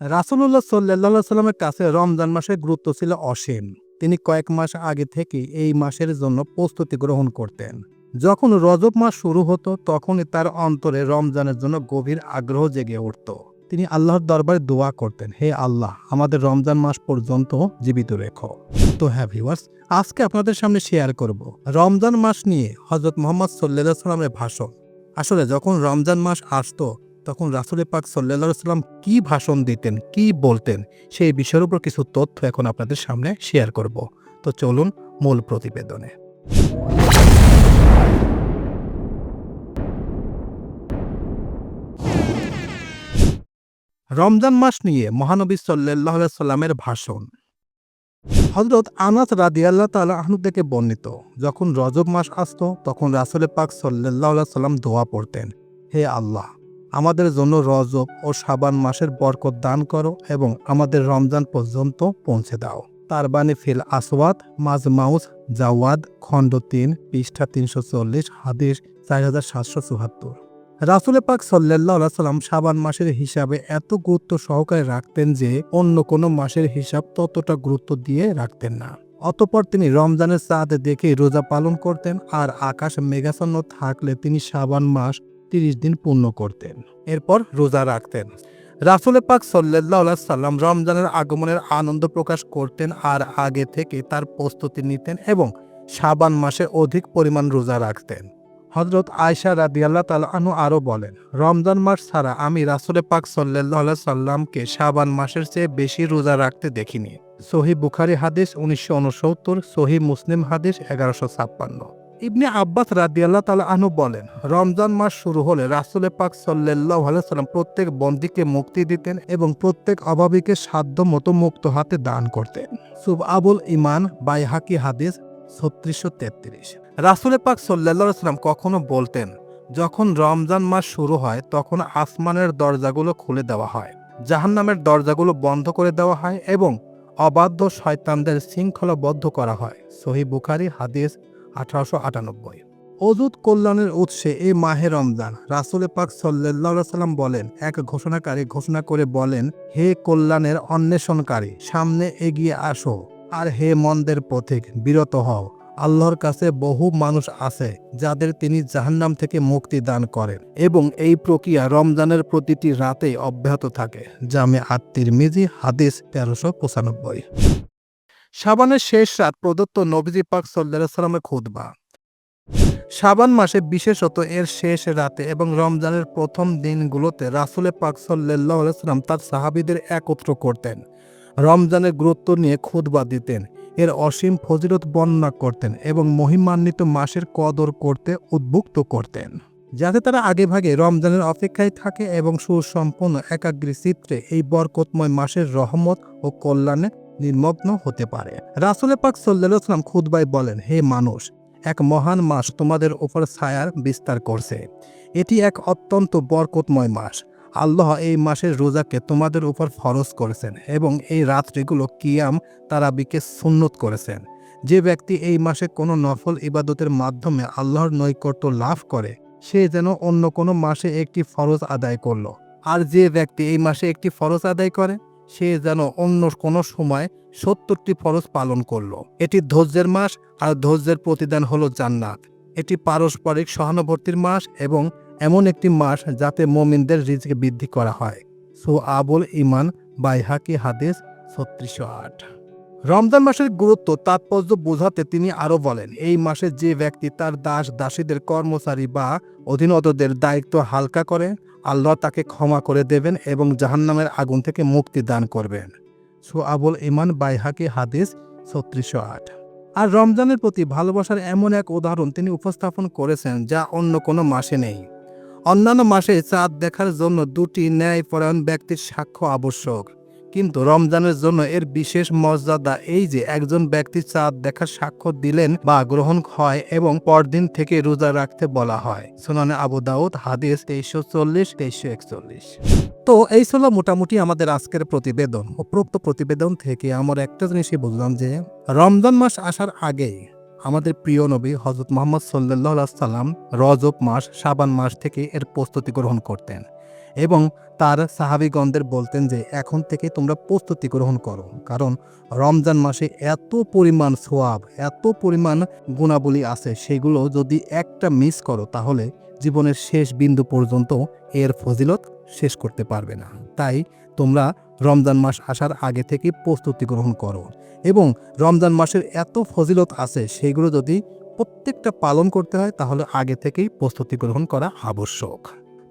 রাসুল্লাহ সাল্লাহ সাল্লামের কাছে রমজান মাসের গুরুত্ব ছিল অসীম। তিনি কয়েক মাস আগে থেকে এই মাসের জন্য প্রস্তুতি গ্রহণ করতেন। যখন রজব মাস শুরু হতো, তখনই তার অন্তরে রমজানের জন্য গভীর আগ্রহ জেগে উঠত। তিনি আল্লাহর দরবারে দোয়া করতেন, হে আল্লাহ, আমাদের রমজান মাস পর্যন্ত জীবিত রেখো। তো হ্যাঁ ভিউয়ার্স, আজকে আপনাদের সামনে শেয়ার করব রমজান মাস নিয়ে হজরত মোহাম্মদ সাল্লাহ সাল্লামের ভাষণ। আসলে যখন রমজান মাস আসতো তখন রাসুল পাক সাল্লা সাল্লাম কি ভাষণ দিতেন, কি বলতেন, সেই বিষয়ের উপর কিছু তথ্য এখন আপনাদের সামনে শেয়ার করব। তো চলুন মূল প্রতিবেদনে। রমজান মাস নিয়ে মহানবী সাল্লাহ সাল্লামের ভাষণ। হজরত আনাস রাদিয়াল্লাহ তালা আহনু থেকে বর্ণিত, যখন রজব মাস আসতো, তখন রাসুল পাক সাল্লাহ সাল্লাম দোয়া পড়তেন, হে আল্লাহ আমাদের জন্য রজব ও সাবান মাসের বরকত দান করো এবং আমাদের রমজান পর্যন্ত পৌঁছে দাও। তার বাণী ফিল আসওয়াদ মাজ মাউস জাওয়াদ, খণ্ড তিন, পৃষ্ঠা তিনশো চল্লিশ, হাদিস চার হাজার সাতশো চুয়াত্তর। রাসুল পাক সাল্লাহ সাল্লাম সাবান মাসের হিসাবে এত গুরুত্ব সহকারে রাখতেন যে অন্য কোনো মাসের হিসাব ততটা গুরুত্ব দিয়ে রাখতেন না। অতপর তিনি রমজানের চাঁদ দেখে রোজা পালন করতেন আর আকাশ মেঘাচ্ছন্ন থাকলে তিনি সাবান মাস তিরিশ দিন পূর্ণ করতেন। এরপর রোজা রাখতেন। রাসুল পাক সাল্লাহ সাল্লাম রমজানের আগমনের আনন্দ প্রকাশ করতেন আর আগে থেকে তার প্রস্তুতি নিতেন এবং সাবান মাসে অধিক পরিমাণ রোজা রাখতেন। হজরত আয়সা রাদিয়াল্লাহ তালু আরও বলেন, রমজান মাস ছাড়া আমি রাসুল পাক সাল্লাহ সাল্লামকে সাবান মাসের চেয়ে বেশি রোজা রাখতে দেখিনি। সহি বুখারি হাদিস উনিশশো উনসত্তর সহি মুসলিম হাদিস এগারোশো ছাপ্পান্ন। ইবনে আব্বাস রাদিয়াল্লাহ তালা আনু বলেন, রমজান মাস শুরু হলে রাসুলে পাক সাল্লাহ সাল্লাম প্রত্যেক বন্দীকে মুক্তি দিতেন এবং প্রত্যেক অভাবীকে সাধ্য মতো মুক্ত হাতে দান করতেন। সুব আবুল ইমান বাইহাকি হাদিস, ছত্রিশশো তেত্রিশ। রাসুলে পাক সাল্লাহ সাল্লাম কখনো বলতেন, যখন রমজান মাস শুরু হয়, তখন আসমানের দরজাগুলো খুলে দেওয়া হয়, জাহান্নামের দরজাগুলো বন্ধ করে দেওয়া হয় এবং অবাধ্য শয়তানদের শৃঙ্খলাবদ্ধ করা হয়। সহি বুখারি হাদিস আঠারোশো আটানব্বই। অজুত কল্যাণের উৎসে এই মাহে রমজান রাসুল পাক সাল্লাহ সাল্লাম বলেন, এক ঘোষণাকারী ঘোষণা করে বলেন, হে কল্যাণের অন্বেষণকারী, সামনে এগিয়ে আসো। আর হে মন্দের পথিক, বিরত হও। আল্লাহর কাছে বহু মানুষ আছে, যাদের তিনি জাহান্নাম থেকে মুক্তি দান করেন এবং এই প্রক্রিয়া রমজানের প্রতিটি রাতে অব্যাহত থাকে। জামে আত্মির মিজি হাদিস তেরোশো পঁচানব্বই। সাবানের শেষ রাত প্রদত্ত নবীজি পাক সাল্লাহ সাল্লামের খুতবা। সাবান মাসে বিশেষত এর শেষ রাতে এবং রমজানের প্রথম দিনগুলোতে রাসুলে পাক সাল্লাহ সাল্লাম তার সাহাবিদের একত্র করতেন, রমজানের গুরুত্ব নিয়ে খুতবা দিতেন, এর অসীম ফজিলত বর্ণনা করতেন এবং মহিমান্বিত মাসের কদর করতে উদ্বুক্ত করতেন। যাতে তারা আগেভাগে রমজানের অপেক্ষায় থাকে এবং সুসম্পন্ন একাগ্রী চিত্রে এই বরকতময় মাসের রহমত ও কল্যাণে নির্মগ্ন হতে পারে। রাসুল পাক সাল্লাম খুদবাই বলেন, হে মানুষ, এক মহান মাস তোমাদের উপর ছায়ার বিস্তার করছে। এটি এক অত্যন্ত বরকতময় মাস। আল্লাহ এই মাসের রোজাকে তোমাদের উপর ফরজ করেছেন এবং এই রাত্রিগুলো কিয়াম তারাবিকে সুন্নত করেছেন। যে ব্যক্তি এই মাসে কোনো নফল ইবাদতের মাধ্যমে আল্লাহর নৈকট্য লাভ করে, সে যেন অন্য কোনো মাসে একটি ফরজ আদায় করল। আর যে ব্যক্তি এই মাসে একটি ফরজ আদায় করে সে যেন অন্য কোনো সময় সত্তরটি ফরজ পালন করল। এটি ধৈর্যের মাস আর ধৈর্যের প্রতিদান হলো জান্নাত। এটি পারস্পরিক সহানুভূতির মাস এবং এমন একটি মাস যাতে মমিনদের রিজকে বৃদ্ধি করা হয়। সো আবুল ইমান বাইহাকি হাদিস ছত্রিশশো আট। রমজান মাসের গুরুত্ব, তাৎপর্য বোঝাতে তিনি আরও বলেন, এই মাসে যে ব্যক্তি তার দাস দাসীদের কর্মচারী বা অধীনতদের দায়িত্ব হালকা করে আল্লাহ তাকে ক্ষমা করে দেবেন এবং জাহান্নামের আগুন থেকে মুক্তি দান করবেন। সো আবুল ইমান বাইহাকি হাদিস, ছত্রিশশো আট। আর রমজানের প্রতি ভালোবাসার এমন এক উদাহরণ তিনি উপস্থাপন করেছেন যা অন্য কোনো মাসে নেই। অন্যান্য মাসে চাঁদ দেখার জন্য দুটি ন্যায়পরায়ণ ব্যক্তির সাক্ষ্য আবশ্যক। কিন্তু রমজানের জন্য এর বিশেষ মর্যাদা এই যে একজন ব্যক্তি চাঁদ দেখার সাক্ষ্য দিলেন বা গ্রহণ হয় এবং পরদিন থেকে রোজা রাখতে বলা হয়। সোনানে আবু দাউদ, হাদিস তেইশশো চল্লিশ, তেইশশো একচল্লিশ। তো এই ছিল মোটামুটি আমাদের আজকের প্রতিবেদন। উপরোক্ত প্রতিবেদন থেকে আমার একটা জিনিসই বুঝলাম যে, রমজান মাস আসার আগেই আমাদের প্রিয় নবী হজরত মোহাম্মদ সাল্লাহ সাল্লাম রজব মাস সাবান মাস থেকে এর প্রস্তুতি গ্রহণ করতেন। এবং তার সাহাবিগণদের বলতেন যে, এখন থেকে তোমরা প্রস্তুতি গ্রহণ করো। কারণ রমজান মাসে এত পরিমাণ সোয়াব, এত পরিমাণ গুণাবলী আছে, সেগুলো যদি একটা মিস করো, তাহলে জীবনের শেষ বিন্দু পর্যন্ত এর ফজিলত শেষ করতে পারবে না। তাই তোমরা রমজান মাস আসার আগে থেকে প্রস্তুতি গ্রহণ করো এবং রমজান মাসের এত ফজিলত আছে, সেগুলো যদি প্রত্যেকটা পালন করতে হয়, তাহলে আগে থেকেই প্রস্তুতি গ্রহণ করা আবশ্যক।